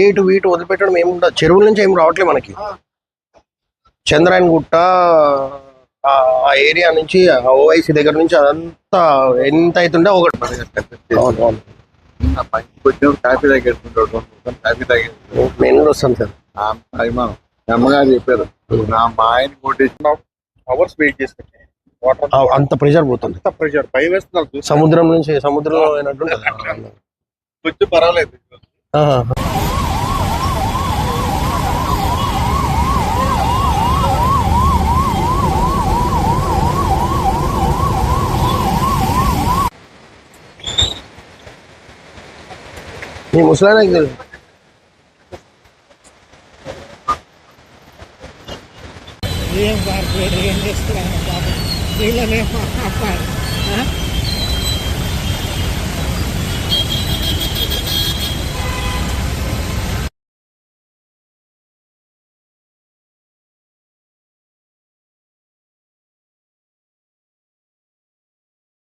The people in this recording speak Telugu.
ఏటు వీటు వదిలిపెట్టడం ఏమి ఉండదు. చెరువుల నుంచి ఏమి రావట్లేదు మనకి. చంద్రాయన్ గుట్ట ఆ ఏరియా నుంచి ఓవైసీ దగ్గర నుంచి అదంతా ఎంత అవుతుండే ఒకటి కాఫీ తాగేస్తుంటాడు కాఫీ తాగే నేను వస్తాను సార్. అభిమానం అమ్మగారు చెప్పారు. నా మా ఆయన అవర్స్ వెయిట్ చేస్తాను వాటర్ అంత ప్రెషర్ పోతుంది. ప్రెషర్ పై వేస్తున్నారు సముద్రం నుంచి సముద్రంలో అయినట్టు కొంచెం పర్వాలేదు. Mimuslana y del... Bien, Barbie, bien, bien, bien, bien, bien, bien, bien,